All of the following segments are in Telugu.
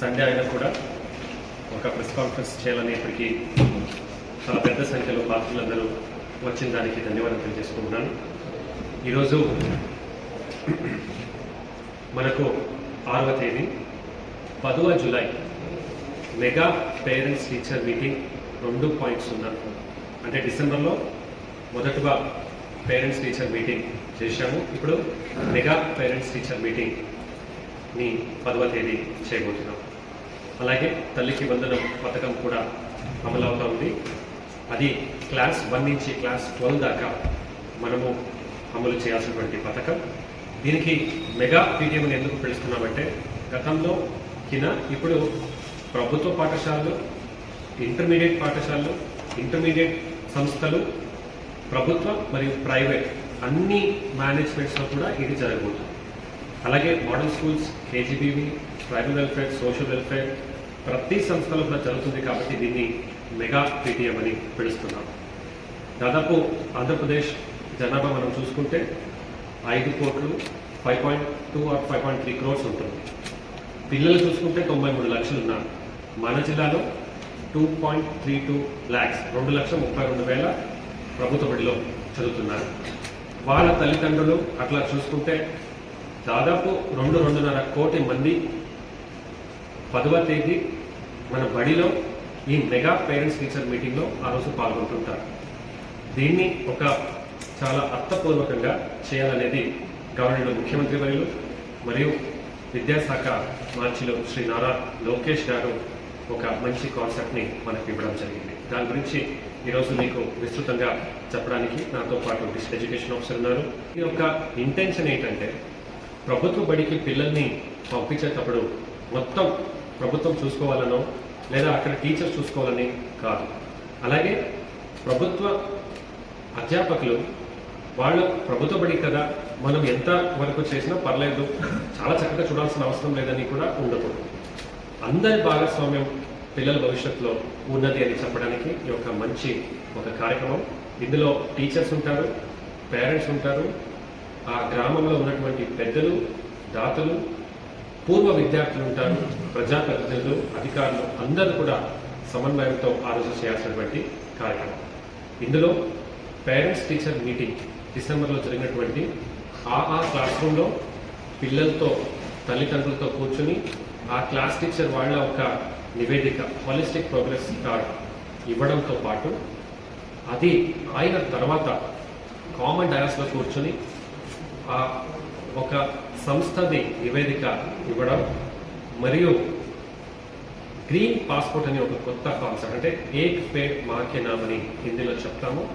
సండే అయినా కూడా ఒక ప్రెస్ కాన్ఫరెన్స్ చేయాలని ఇప్పటికీ చాలా పెద్ద సంఖ్యలో పార్టీలందరూ వచ్చిన దానికి ధన్యవాదాలు తెలియజేసుకుంటున్నాను. ఈరోజు మనకు ఆరవ తేదీ పదవ July mega parents teacher meeting రెండు పాయింట్ సున్నా. అంటే డిసెంబర్లో మొదటగా పేరెంట్స్ టీచర్ మీటింగ్ చేశాము. ఇప్పుడు మెగా పేరెంట్స్ టీచర్ మీటింగ్ని పదవ తేదీ చేయబోతున్నాం. అలాగే తల్లికి వందనం పథకం కూడా అమలవుతా ఉంది. అది క్లాస్ వన్ నుంచి క్లాస్ ట్వెల్వ్ దాకా మనము అమలు చేయాల్సినటువంటి పథకం. దీనికి మెగా పీటీఎంని ఎందుకు పిలుస్తున్నామంటే గతంలో కింద ఇప్పుడు ప్రభుత్వ పాఠశాలలు ఇంటర్మీడియట్ పాఠశాలలు ఇంటర్మీడియట్ సంస్థలు ప్రభుత్వ మరియు ప్రైవేట్ అన్ని మేనేజ్మెంట్స్లో కూడా ఇది జరగబోతుంది. అలాగే model schools KGBV tribal welfare social welfare ప్రతి సంస్థలో కూడా జరుగుతుంది కాబట్టి దీన్ని మెగా పీటీఎం అని పిలుస్తున్నాం. దాదాపు ఆంధ్రప్రదేశ్ జనాభా మనం చూసుకుంటే ఐదు కోట్లు five point two or five point three crores ఉంటుంది. పిల్లలు చూసుకుంటే తొంభై మూడు లక్షలు ఉన్నారు. మన జిల్లాలో two point three two lakhs రెండు లక్షల ముప్పై రెండు వేల ప్రభుత్వ బడిలో చదువుతున్నారు. వాళ్ళ తల్లిదండ్రులు అట్లా చూసుకుంటే దాదాపు రెండు రెండున్నర కోటి మంది పదవ తేదీ మన బడిలో ఈ మెగా పేరెంట్స్ టీచర్ మీటింగ్లో ఆ రోజు పాల్గొంటుంటారు. దీన్ని ఒక చాలా అర్థపూర్వకంగా చేయాలనేది గవర్నర్ ముఖ్యమంత్రి వర్యులు మరియు విద్యాశాఖ మార్చిలో శ్రీ నారా లోకేష్ గారు ఒక మంచి కాన్సెప్ట్ని మనకు ఇవ్వడం జరిగింది. దాని గురించి ఈరోజు మీకు విస్తృతంగా చెప్పడానికి నాతో పాటు డిస్ట్రిక్ట్ ఎడ్యుకేషన్ ఆఫీసర్ ఉన్నారు. ఈ యొక్క ఇంటెన్షన్ ఏంటంటే ప్రభుత్వ బడికి పిల్లల్ని పంపించేటప్పుడు మొత్తం ప్రభుత్వం చూసుకోవాలనో లేదా అక్కడ టీచర్స్ చూసుకోవాలని కాదు. అలాగే ప్రభుత్వ అధ్యాపకులు వాళ్ళు ప్రభుత్వ బడి కదా మనం ఎంత వరకు చేసినా పర్లేదు చాలా చక్కగా చూడాల్సిన అవసరం లేదని కూడా ఉండకూడదు. అందరి భాగస్వామ్యం పిల్లల భవిష్యత్తులో ఉన్నది అని చెప్పడానికి ఈ మంచి ఒక కార్యక్రమం. ఇందులో టీచర్స్ ఉంటారు పేరెంట్స్ ఉంటారు ఆ గ్రామంలో ఉన్నటువంటి పెద్దలు దాతలు పూర్వ విద్యార్థులు ఉంటారు ప్రజాప్రతినిధులు అధికారులు అందరూ కూడా సమన్వయంతో ఆలోచన చేయాల్సినటువంటి కార్యక్రమం. ఇందులో పేరెంట్స్ టీచర్ మీటింగ్ డిసెంబర్లో జరిగినటువంటి ఆ ఆ క్లాస్ రూమ్లో పిల్లలతో తల్లిదండ్రులతో కూర్చుని ఆ క్లాస్ టీచర్ వాళ్ళ ఒక నివేదిక హోలిస్టిక్ ప్రోగ్రెస్ కార్డ్ ఇవ్వడంతో పాటు అది అయిన తర్వాత కామన్ డయాస్లో కూర్చొని ఆ ఒక సంస్థది నివేదిక ఇవ్వడం మరియు గ్రీన్ పాస్పోర్ట్ అనే ఒక కొత్త కాన్సెప్ట్ అంటే ఏక్ పేడ్ మాకే నామని హిందీలో చెప్తాము.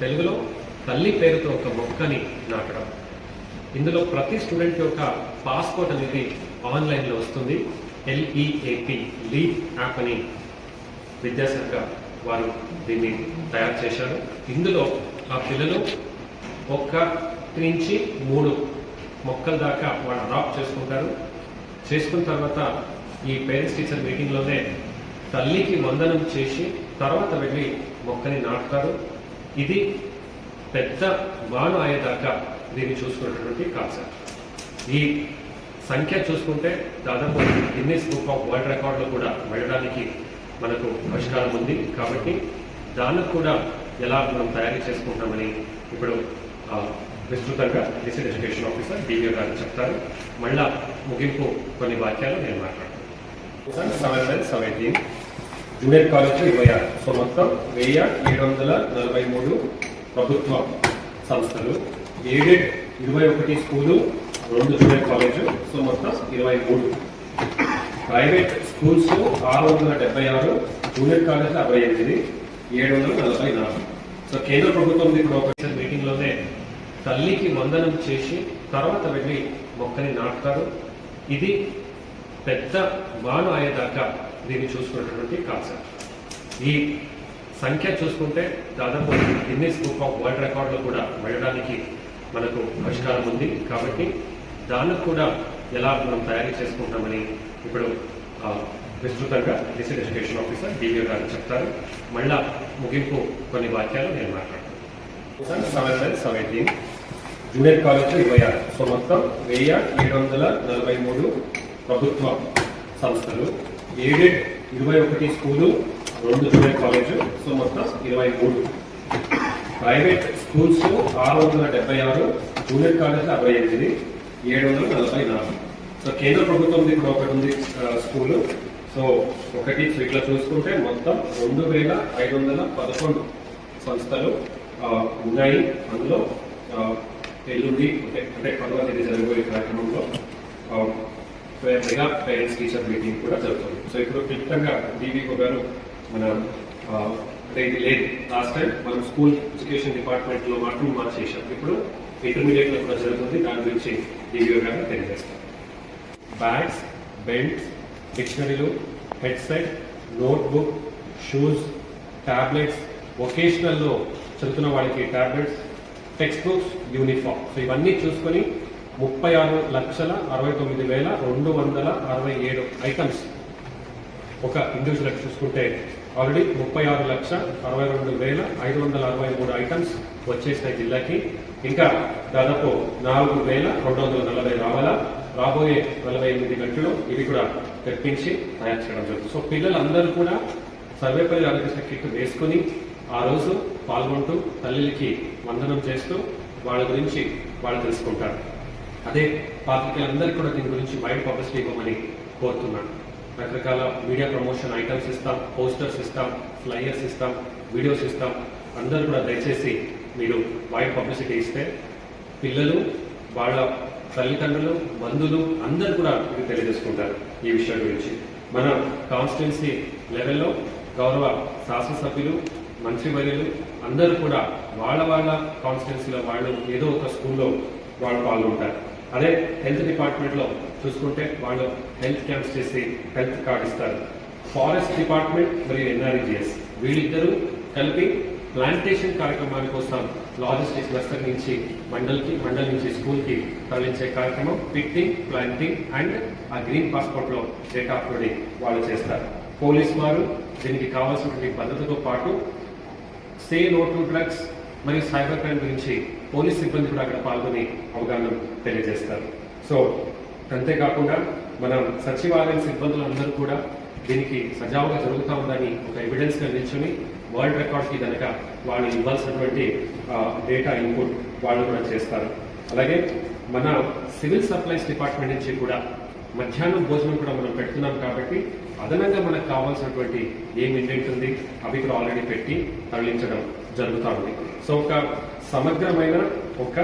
తెలుగులో తల్లి పేరుతో ఒక మొక్కని నాటడం. ఇందులో ప్రతి స్టూడెంట్ యొక్క పాస్పోర్ట్ అనేది ఆన్లైన్లో వస్తుంది. ఎల్ఈఏపి లీప్ యాప్ అని విద్యాశాఖ వారు దీన్ని తయారు చేశారు. ఇందులో ఆ పిల్లలు ఒక్క నుంచి మూడు మొక్కల దాకా వాళ్ళు అడాప్ట్ చేసుకుంటారు. చేసుకున్న తర్వాత ఈ పేరెంట్స్ టీచర్ మీటింగ్లోనే తల్లికి వందనం చేసి తర్వాత వెళ్ళి మొక్కని నాటుతారు. ఇది పెద్ద వాను అయ్యేదాకా దీన్ని చూసుకున్నటువంటి కాన్సెప్ట్ ఈ సంఖ్య చూసుకుంటే దాదాపు గిన్నీస్ బుక్ ఆఫ్ వరల్డ్ రికార్డులో కూడా వెళ్ళడానికి మనకు పరిష్కారం ఉంది. కాబట్టి దానికి కూడా ఎలా మనం తయారు చేసుకుంటామని ఇప్పుడు విస్తృతంగా డిస్ట్రిక్ట్ ఎడ్యుకేషన్ ఆఫీసర్ డివిఓ గారు చెప్తారు. మళ్ళా ముగింపు కొన్ని వాక్యాలు నేను మాట్లాడతాను. Seven nine seventeen junior college ఇరవై ఆరు. సో మొత్తం వెయ్యి ఏడు వందల నలభై మూడు ప్రభుత్వ సంస్థలు. ఏడెడ్ ఇరవై ఒకటి స్కూలు రెండు జూనియర్ కాలేజ్ సో మొత్తం ఇరవై మూడు. ప్రైవేట్ స్కూల్స్ ఆరు వందల డెబ్బై ఆరు జూనియర్ కాలేజ్ అరవై ఎనిమిది ఏడు వందల నలభై నాలుగు. సో కేంద్ర ప్రభుత్వం ఇప్పుడు ఒక మీటింగ్లోనే తల్లికి వందనం చేసి తర్వాత వెళ్ళి మొక్కని నాటుతారు. ఇది పెద్ద వాను అయ్యేదాకా దీన్ని చూసుకున్నటువంటి కాన్సెప్ట్ ఈ సంఖ్య చూసుకుంటే దాదాపు గిన్నీస్ బుక్ ఆఫ్ వరల్డ్ రికార్డులో కూడా వెళ్ళడానికి మనకు పరిష్కారం ఉంది. కాబట్టి దానికి కూడా ఎలా మనం తయారీ చేసుకుంటామని ఇప్పుడు విస్తృతంగా డిస్ట్రిక్ట్ ఎడ్యుకేషన్ ఆఫీసర్ డివిఓ గారు చెప్తారు. మళ్ళా ముగింపు కొన్ని వాక్యాలు నేను మాట్లాడతాను. Seven nine seventeen junior college ఇరవై ఆరు. సో మొత్తం వెయ్యి ఏడు వందల నలభై మూడు ప్రభుత్వ సంస్థలు. ఎయిడెడ్ ఇరవై ఒకటి స్కూలు రెండు జూనియర్ కాలేజ్ సో మొత్తం ఇరవై మూడు. ప్రైవేట్ స్కూల్స్ ఆరు వందల డెబ్బై ఆరు జూనియర్ కాలేజ్ అరవై ఎనిమిది ఏడు వందల నలభై నాలుగు. సో కేంద్ర ప్రభుత్వం ఇప్పుడు ఒకటి ఉంది స్కూలు. సో ఒకటి ఇట్లా చూసుకుంటే మొత్తం రెండు వేల ఐదు వందల పదకొండు సంస్థలు ఉన్నాయి అందులో. ఎల్లుండి అంటే అంటే పదవ తేదీ జరగబోయే కార్యక్రమంలో మెగా పేరెంట్స్ టీచర్ మీటింగ్ కూడా జరుగుతుంది. సో ఇప్పుడు క్లుప్తంగా డీవీఓ గారు మన అంటే ఇది లేదు. లాస్ట్ టైం మనం స్కూల్ ఎడ్యుకేషన్ డిపార్ట్మెంట్లో మాత్రం మార్చి మార్చేసాం ఇప్పుడు ఇంటర్మీడియట్లో కూడా జరుగుతుంది. దాని గురించి డీవీఓ గారు తెలియజేస్తాం బ్యాగ్స్ బెల్ట్స్ డిక్షనరీలు హెడ్సెట్ నోట్బుక్ షూస్ టాబ్లెట్స్ వొకేషనల్లో చదువుతున్న వాళ్ళకి tablets text books uniform so ఇవన్నీ చూసుకొని ముప్పై ఆరు లక్షల అరవై తొమ్మిది వేల రెండు వందల అరవై ఏడు ఐటమ్స్ ఒక ఇండివిజువల్ చూసుకుంటే ఆల్రెడీ ముప్పై ఆరు లక్ష అరవై రెండు వేల ఐదు వందల అరవై మూడు ఐటమ్స్ వచ్చేసినాయి జిల్లాకి. ఇంకా దాదాపు నాలుగు వేల రెండు వందల నలభై రావాలా? రాబోయే నలభై ఎనిమిది గంటలు ఇవి కూడా తెప్పించి తయారు చేయడం జరుగుతుంది. సో పిల్లలందరూ కూడా సర్వేపల్లి ఆరోగ్య కిట్ వేసుకుని ఆ రోజు పాల్గొంటూ తల్లికి వందనం చేస్తూ వాళ్ళ గురించి వాళ్ళు తెలుసుకుంటారు. అదే పాత్రికలందరికీ కూడా దీని గురించి మైండ్ పబ్లిసిటీ ఇవ్వమని కోరుతున్నాను. రకరకాల మీడియా ప్రమోషన్ ఐటమ్స్ ఇస్తాం పోస్టర్స్ ఇస్తాం ఫ్లయర్స్ ఇస్తాం వీడియోస్ ఇస్తాం. అందరూ కూడా దయచేసి మీరు వైడ్ పబ్లిసిటీ ఇస్తే పిల్లలు వాళ్ళ తల్లిదండ్రులు బంధువులు అందరూ కూడా మీకు తెలియజేసుకుంటారు ఈ విషయం గురించి. మన కాన్స్టిట్యున్సీ లెవెల్లో గౌరవ శాసనసభ్యులు మంత్రివర్యులు అందరూ కూడా వాళ్ళ వాళ్ళ కాన్స్టిట్యున్సీలో వాళ్ళు ఏదో ఒక స్కూల్లో వాళ్ళు పాల్గొంటారు. అదే హెల్త్ డిపార్ట్మెంట్లో చూసుకుంటే వాళ్ళు హెల్త్ క్యాంప్స్ చేసి హెల్త్ కార్డ్ ఇస్తారు. ఫారెస్ట్ డిపార్ట్మెంట్ మరియు ఎన్ఆర్ఈజిఎస్ వీళ్ళిద్దరూ కలిపి ప్లాంటేషన్ కార్యక్రమాల కోసం లాజిస్టిక్స్ నర్సరీ నుంచి మండల్కి మండల్ నుంచి స్కూల్కి తరలించే కార్యక్రమం పిక్టింగ్ ప్లాంటింగ్ అండ్ ఆ గ్రీన్ పాస్పోర్ట్లో డేటా అప్లోడింగ్ వాళ్ళు చేస్తారు. పోలీస్ వారు దీనికి కావాల్సినటువంటి భద్రతతో పాటు సే నో టు డ్రగ్స్ మరియు సైబర్ క్రైమ్ గురించి పోలీస్ సిబ్బంది కూడా అక్కడ పాల్గొని అవగాహన తెలియజేస్తారు. సో అంతేకాకుండా మనం సచివాలయం సిబ్బందులందరూ కూడా దీనికి సజావుగా జరుగుతూ ఉందని ఒక ఎవిడెన్స్గా నిల్చుని వరల్డ్ రికార్డ్కి కనుక వాళ్ళు ఇవ్వాల్సినటువంటి డేటా ఇన్పుట్ వాళ్ళు కూడా చేస్తారు. అలాగే మన సివిల్ సప్లైస్ డిపార్ట్మెంట్ నుంచి కూడా మధ్యాహ్నం భోజనం కూడా మనం పెడుతున్నాం కాబట్టి అదనంగా మనకు కావాల్సినటువంటి ఏం ఇండెంట్ ఉంది అవి కూడా ఆల్రెడీ పెట్టి తరలించడం జరుగుతూ ఉంది సో ఒక సమగ్రమైన ఒక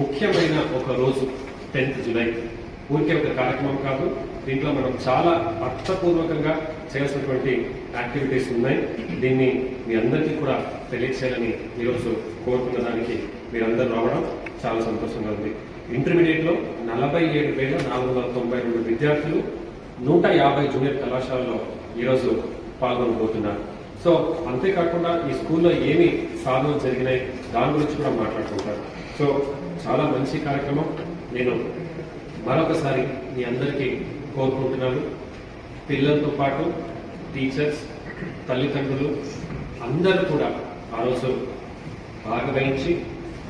ముఖ్యమైన ఒక రోజు టెన్త్ జులై ఊరికే ఒక కార్యక్రమం కాదు దీంట్లో మనం చాలా అర్థపూర్వకంగా చేయాల్సినటువంటి యాక్టివిటీస్ ఉన్నాయి. దీన్ని మీ అందరికీ కూడా తెలియచేయాలని ఈరోజు కోరుకున్న దానికి మీరందరూ రావడం చాలా సంతోషంగా ఉంది. ఇంటర్మీడియట్లో నలభై ఏడు వేల నాలుగు వందల తొంభై రెండు విద్యార్థులు నూట యాభై జూనియర్ కళాశాలలో ఈరోజు పాల్గొనబోతున్నారు. సో అంతేకాకుండా ఈ స్కూల్లో ఏమి సాధనలు జరిగినాయి దాని గురించి కూడా మాట్లాడుకుంటారు. సో చాలా మంచి కార్యక్రమం. నేను మరొకసారి మీ అందరికీ కోరుకుంటున్నాను. పిల్లలతో పాటు టీచర్స్ తల్లిదండ్రులు అందరూ కూడా ఆ రోజు భాగవహించి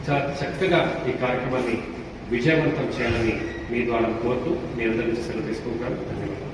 చాలా చక్కగా ఈ కార్యక్రమాన్ని విజయవంతం చేయాలని మీ ద్వారా కోరుతూ మీ అందరి నుంచి సెలవు తీసుకుంటాను ధన్యవాదాలు